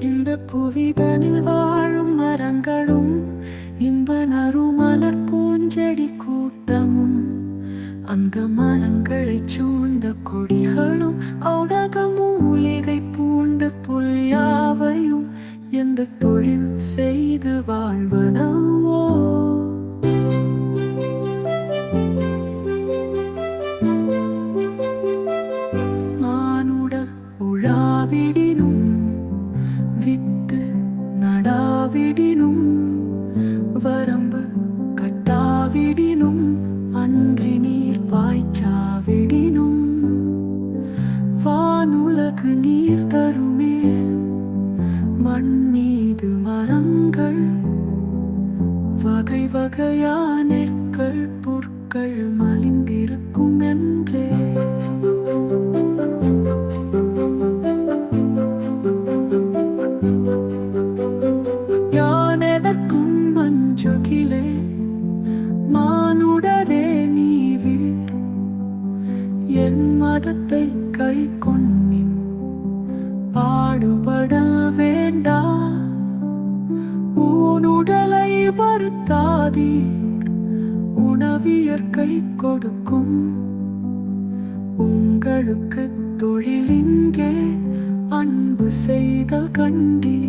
இந்த புவிதனில் வாழும் மரங்களும் இன்ப நறுமலர் பூஞ்செடி கூட்டமும் அந்த மரங்களை சூழ்ந்த கொடிகளும் அவுடக மூலிகை பூண்டு புல் யாவையும் தொழில் செய்து வாழ்வனவோ. உழாவிடினும் வித்து நடாவிடினும் வரம்பு கட்டாவிடினும் அன்றி நீர் பாய்ச்சாவிடினும் வானுலகு நீர் தருமே மண் மீது மரங்கள் வகை வகையான நெற்கள் புற்கள் மலர்க்கும் மஞ்சுகிலே மானுடரே நீவி. என் மதத்தை கை கொன்னின் பாடுபட வேண்டா. ஊனுடலை வருத்தாதி உணவியற்கை கொடுக்கும். உங்களுக்கு தொழிலிங்கே அன்பு செய்தல் கண்டி.